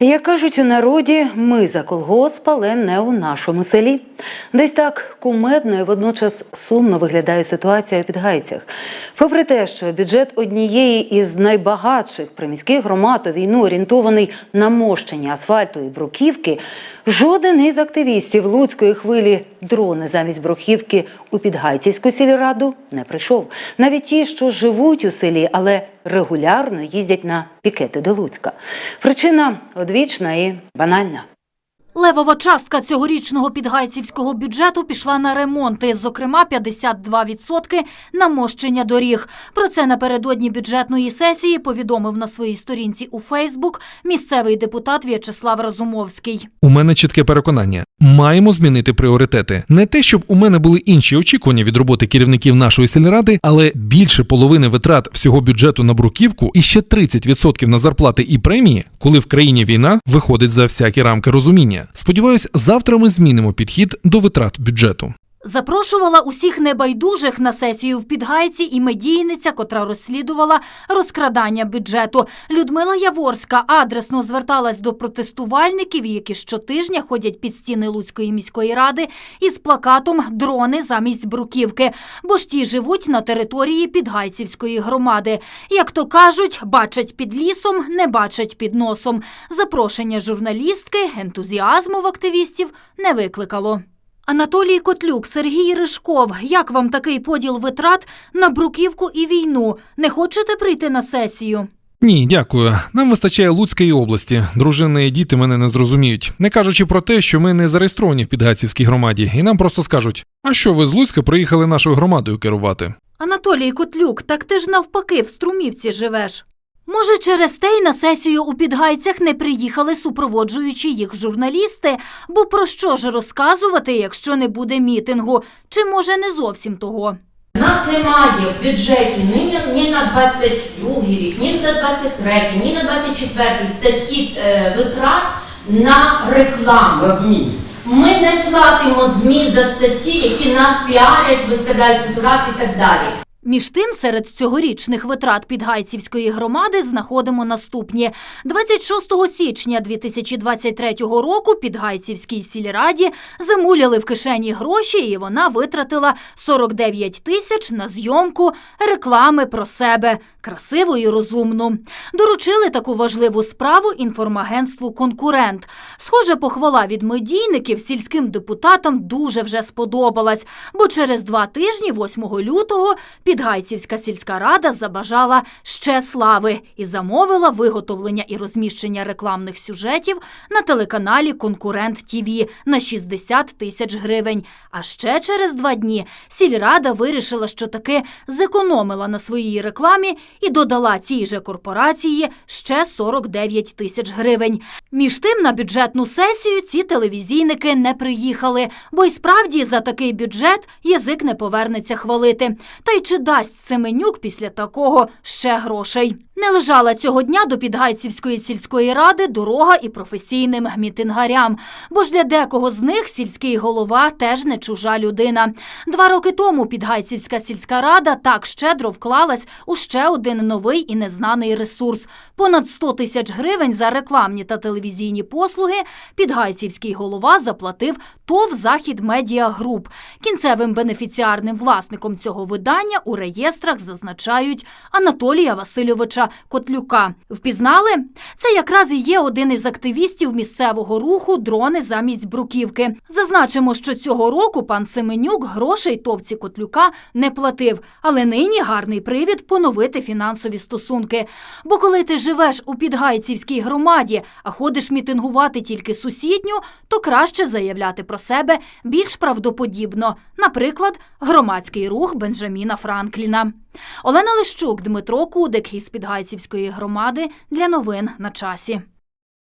Як кажуть у народі, ми за колгосп, але не у нашому селі. Десь так кумедно і водночас сумно виглядає ситуація у Підгайцях. Попри те, що бюджет однієї із найбагатших приміських громад у війну орієнтований на мощення асфальту і бруківки, жоден із активістів Луцької хвилі дрони замість бруківки у Підгайцівську сільраду не прийшов. Навіть ті, що живуть у селі, але регулярно їздять на пікети до Луцька. Причина одвічна і банальна. Левова частка цьогорічного підгайцівського бюджету пішла на ремонти, зокрема 52% на мощення доріг. Про це напередодні бюджетної сесії повідомив на своїй сторінці у Фейсбук місцевий депутат В'ячеслав Разумовський. У мене чітке переконання: маємо змінити пріоритети. Не те, щоб у мене були інші очікування від роботи керівників нашої сільради, але більше половини витрат всього бюджету на бруківку і ще 30% на зарплати і премії, коли в країні війна виходить за всякі рамки розуміння. Сподіваюсь, завтра ми змінимо підхід до витрат бюджету. Запрошувала усіх небайдужих на сесію в Підгайці і медійниця, котра розслідувала розкрадання бюджету. Людмила Яворська адресно зверталась до протестувальників, які щотижня ходять під стіни Луцької міської ради із плакатом Дрони замість бруківки, бо ж ті живуть на території Підгайцівської громади. Як то кажуть, бачать під лісом, не бачать під носом. Запрошення журналістки ентузіазму в активістів не викликало. Анатолій Котлюк, Сергій Ришков, як вам такий поділ витрат на бруківку і війну? Не хочете прийти на сесію? Ні, дякую. Нам вистачає Луцької області. Дружини і діти мене не зрозуміють. Не кажучи про те, що ми не зареєстровані в Підгайцівській громаді, і нам просто скажуть: а що ви з Луцька приїхали нашою громадою керувати? Анатолій Котлюк, так ти ж навпаки в Струмівці живеш. Може, через те й на сесію у Підгайцях не приїхали супроводжуючи їх журналісти, бо про що ж розказувати, якщо не буде мітингу, чи може не зовсім того? У нас немає в бюджеті ні, ні на 22 рік, ні на 23, ні на 24 статті е, витрат на рекламу. на ЗМІ. Ми не платимо ЗМІ за статті, які нас піарять, виставляють фотографії і так далі. Між тим, серед цьогорічних витрат Підгайцівської громади знаходимо наступні. 26 січня 2023 року Підгайцівській сільраді замуляли в кишені гроші, і вона витратила 49 тисяч на зйомку реклами про себе, красиву і розумну. Доручили таку важливу справу інформагентству «Конкурент». Схоже, похвала від медійників сільським депутатам дуже вже сподобалась, бо через два тижні, 8 лютого, Підгайцівська сільська рада забажала ще слави і замовила виготовлення і розміщення рекламних сюжетів на телеканалі Конкурент ТІВІ на 60 тисяч гривень. А ще через два дні сільрада вирішила, що таки зекономила на своїй рекламі і додала цій же корпорації ще 49 тисяч гривень. Між тим на бюджетну сесію ці телевізійники не приїхали, бо й справді за такий бюджет язик не повернеться хвалити. Та й чи дасть Семенюк після такого ще грошей? Не лежала цього дня до Підгайцівської сільської ради дорога і професійним мітингарям, бо ж для декого з них сільський голова теж не чужа людина. Два роки тому Підгайцівська сільська рада так щедро вклалась у ще один новий і незнаний ресурс. Понад 100 тисяч гривень за рекламні та телевізійні послуги Підгайцівський голова заплатив ТОВ Захід Медіа. Кінцевим бенефіціарним власником цього видання у реєстрах зазначають Анатолія Васильовича Котлюка. Впізнали? Це якраз і є один із активістів місцевого руху дрони замість бруківки. Зазначимо, що цього року пан Семенюк грошей товці Котлюка не платив, але нині гарний привід поновити фінансові стосунки. Бо коли ти живеш у Підгайцівській громаді, а ходиш мітингувати тільки сусідню, то краще заявляти про себе більш правдоподібно. Наприклад, громадський рух Бенджаміна Франкліна. Олена Лищук, Дмитро Кудик із Підгайцівської громади для новин на часі.